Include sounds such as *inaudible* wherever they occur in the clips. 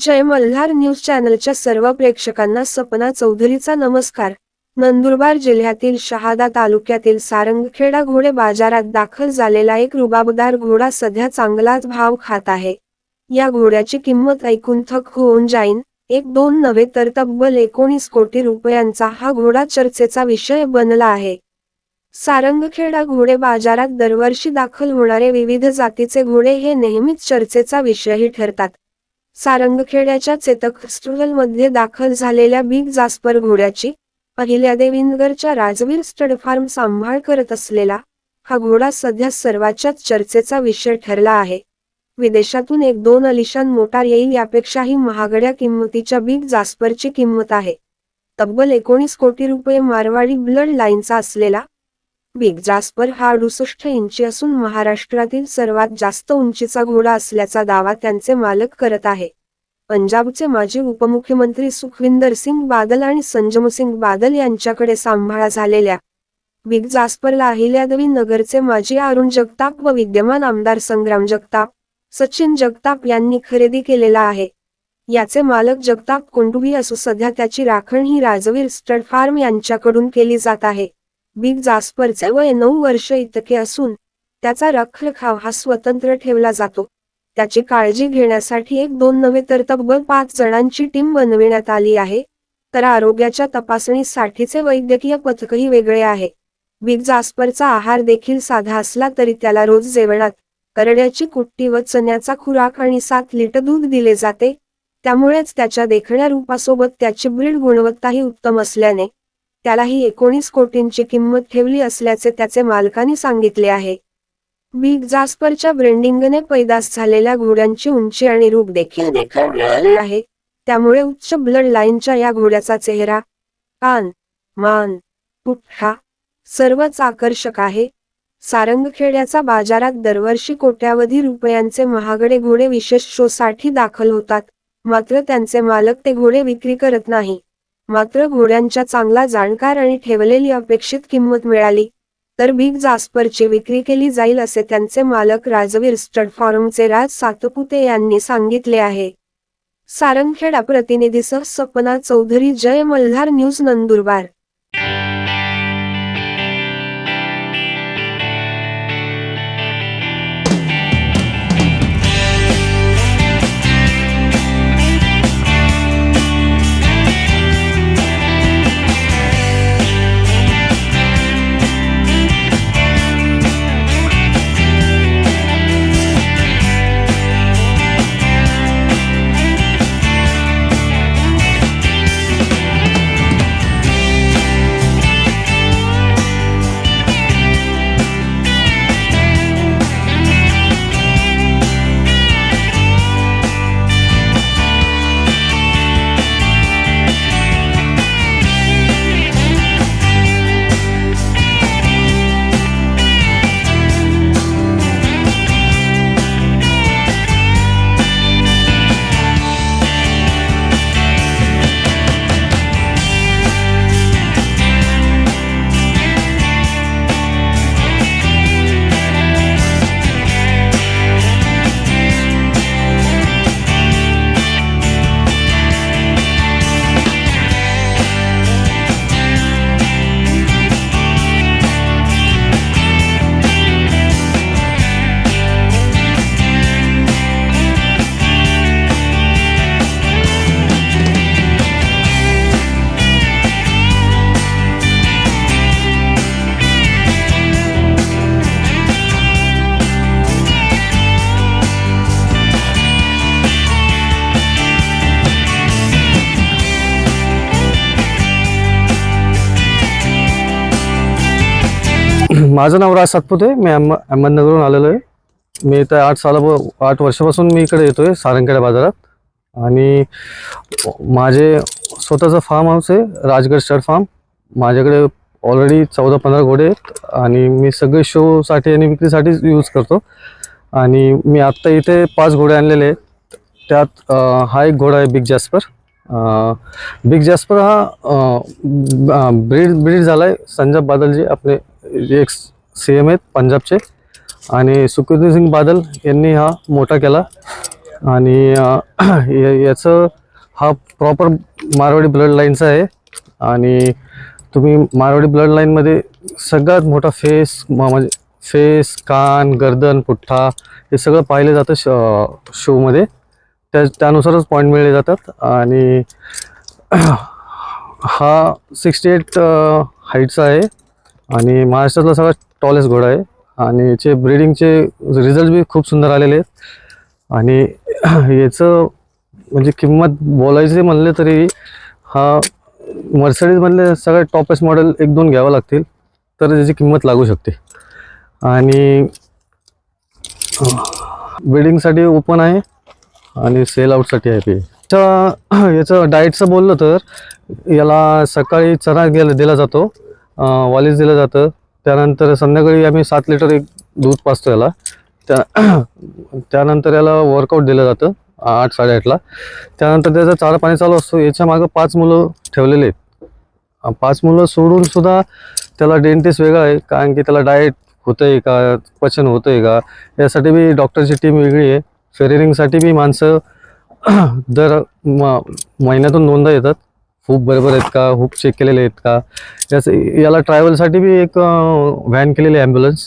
जय Malhar news चॅनलच्या सर्व प्रेक्षकांना सपना चौधरीचा नमस्कार. नंदुरबार जिल्ह्यातील शहादा तालुक्यातील सारंगखेडा घोडे बाजारात दाखल झालेला एक रुबाबदार घोडा सध्या चांगलाच भाव खात आहे. या घोड्याची किंमत ऐकून थक होऊन जाईन. एक दोन नव्हे तर तब्बल एकोणीस कोटी रुपयांचा हा घोडा चर्चेचा विषय बनला आहे. सारंगखेडा घोडे बाजारात दरवर्षी दाखल होणारे विविध जातीचे घोडे हे नेहमीच चर्चेचा विषयही ठरतात. सारंगखेड्याच्या चेतकमध्ये दाखल झालेल्या बिग जास्पर घोड्याची पहिल्या देविंदगरच्या राजवीर स्टड फार्म सांभाळ करत असलेला हा घोडा सध्या सर्वाच्याच चर्चेचा विषय ठरला आहे. विदेशातून एक दोन अलिशान मोटार येईल यापेक्षाही महागड्या किंमतीच्या बिग जास्परची किंमत आहे. तब्बल एकोणीस कोटी रुपये मारवाडी ब्लड लाईनचा असलेला बिग जास्पर हा अडुसष्ट इंची असून महाराष्ट्रातील सर्वात जास्त उंचीचा घोडा असल्याचा दावा त्यांचे मालक करत आहे. पंजाबचे माजी उपमुख्यमंत्री सुखविंदर सिंग बादल आणि संजमसिंग बादल यांच्याकडे सांभाळा झालेल्या बिग जास्परला अहिल्यादेवी नगरचे माजी अरुण जगताप व विद्यमान आमदार संग्राम जगताप सचिन जगताप यांनी खरेदी केलेला आहे. याचे मालक जगताप कोंडुबी असो सध्या त्याची राखण ही राजवीर स्टड फार्म यांच्याकडून केली जात आहे. बिग जास्परचे वय नऊ वर्ष इतके असून त्याचा रखरखाव हा स्वतंत्र ठेवला जातो. त्याची काळजी घेण्यासाठी एक दोन नव्हे तर तब्बल पाच जणांची टीम बनविण्यात आली आहे. तर आरोग्याच्या तपासणीसाठीचे वैद्यकीय पथकही वेगळे आहे. बिग जास्परचा आहार देखील साधा असला तरी त्याला रोज जेवणात करड्याची कुट्टी व चण्याचा खुराक आणि सात लिटर दूध दिले जाते. त्यामुळेच त्याच्या देखण्या रूपासोबत त्याची ब्रीड गुणवत्ताही उत्तम असल्याने त्यालाही एकोणीस कोटींची किंमत ठेवली असल्याचे त्याचे मालकाने सांगितले आहे. बिग जास्परच्या ब्रेंडिंगने पैदास झालेल्या घोड्यांची उंची आणि रूप देखील देखील आहे. त्यामुळे उच्च ब्लड लाईनच्या या घोड्याचा चेहरा कान मान पुठ्ठा सर्वच आकर्षक आहे. सारंगखेड्याचा बाजारात दरवर्षी कोट्यावधी रुपयांचे महागडे घोडे विशेष शोसाठी दाखल होतात. मात्र त्यांचे मालक ते घोडे विक्री करत नाही. मात्र घोड्यांच्या चांगला जाणकार आणि ठेवलेली अपेक्षित किंमत मिळाली. तर बिग जास्परची विक्री केली जाईल असे त्यांचे मालक राजवीर स्टड फार्मचे राज सातपुते यांनी सांगितले आहे. सारंगखेडा प्रतिनिधीसह सपना चौधरी जय मल्हार न्यूज नंदुरबार. माझं नाव राज सातपुते. मी अहम अहमदनगरहून आलेलो आहे. मी इथं आठ साला आठ वर्षापासून मी इकडे येतो आहे सारंगखेडा बाजारात. आणि माझे स्वतःचं फार्म हाऊस आहे राजगड स्टड फार्म माझ्याकडे ऑलरेडी चौदा पंधरा घोडे आहेत. आणि मी सगळे शोसाठी आणि विक्रीसाठी यूज करतो. आणि मी आत्ता इथे पाच घोडे आणलेले आहेत. त्यात हा एक घोडा आहे बिग जॅस्पर बिग जॅस्पर हा ब्रीड ब्रीड झाला आहे संजय बादलजी आपले एक सी एम आहेत पंजाबचे. आणि सुखविंदर सिंग बादल यांनी हा मोठा केला. आणि *clears throat* या- याचं हा प्रॉपर मारवाडी ब्लड लाईनचा आहे. आणि तुम्ही मारवाडी ब्लड लाईनमध्ये सगळ्यात मोठा फेस म्हणजे फेस कान गर्दन पुठ्ठा हे सगळं पाहिलं जातं श शोमध्ये त्या त्यानुसारच पॉईंट मिळले जातात. आणि *clears throat* हा सिक्स्टी एट हाईटचा आहे. आणि महाराष्ट्रातला सगळ्यात टॉलेस्ट घोडा आहे. आणि याचे ब्रिडिंगचे रिझल्ट बी खूप सुंदर आलेले आहेत. आणि *clears throat* याचं म्हणजे किंमत बोलायचे म्हणले तरी हा मर्सडीजमधले सगळ्यात टॉपेस्ट मॉडेल एक दोन घ्यावं लागतील तर त्याची किंमत लागू शकते. आणि ब्रिडिंगसाठी ओपन आहे आणि सेल आउटसाठी आहे ते. याच्या याचं *clears throat* डाएटचं बोललं तर याला सकाळी चणा गेला दिला जातो. अं, वालीस दिलं जातं. त्यानंतर संध्याकाळी आम्ही सात लिटर एक दूध पाचतो याला. त्या *clears throat* त्यानंतर याला वर्कआउट दिलं जातं आठ साडेआठला. त्यानंतर त्याचा चारा पाणी चालू असतो. याच्या मागं पाच मुलं ठेवलेले आहेत. पाच मुलं सोडून सुद्धा त्याला डेंटिस्ट वेगळा आहे. कारण की त्याला डाएट होतंय का? पचन होतंय का? यासाठी बी डॉक्टरची टीम वेगळी आहे. फेरेरिंगसाठी बी माणसं *clears throat* दर म महिन्यातून दोनदा येतात. खूप बरोबर आहेत का? खूप चेक केलेले आहेत का? याचं याला ट्रॅव्हलसाठी बी एक व्हॅन केलेली आहे ॲम्ब्युलन्स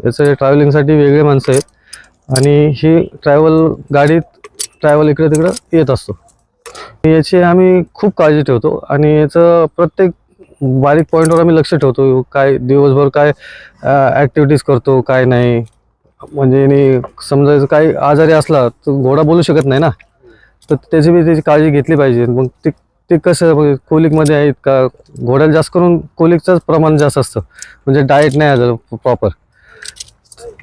याचं ट्रॅव्हलिंगसाठी वेगळे माणसं आहेत. आणि ही ट्रॅव्हल गाडीत ट्रॅव्हल इकडे तिकडं येत असतो. याची आम्ही खूप काळजी ठेवतो. आणि याचं प्रत्येक बारीक पॉईंटवर आम्ही लक्ष ठेवतो. काय दिवसभर काय ॲक्टिव्हिटीज करतो काय नाही. म्हणजे समजायचं काही आजारी असला तर घोडा बोलू शकत नाही ना. तर त्याची बी त्याची काळजी घेतली पाहिजे. मग ती ते कसं म्हणजे कोलिकमध्ये आहेत का? घोड्याला जास्त करून कोलिकचंच प्रमाण जास्त असतं. म्हणजे डाएट नाही आलं प्रॉपर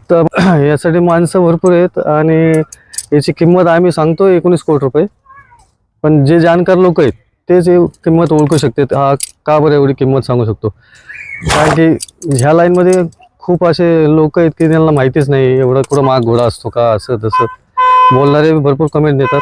तर *clears throat* यासाठी माणसं भरपूर आहेत आणि याची किंमत आम्ही सांगतो एकोणीस कोटी रुपये. पण जे जाणकार लोक आहेत तेच किंमत ओळखू शकतात. हा का बरं एवढी किंमत सांगू शकतो? कारण की ह्या लाईनमध्ये खूप असे लोक आहेत की त्यांना माहितीच नाही एवढा कुठं माग घोडा असतो का असं तसं बोलणारे भरपूर कमेंट देतात.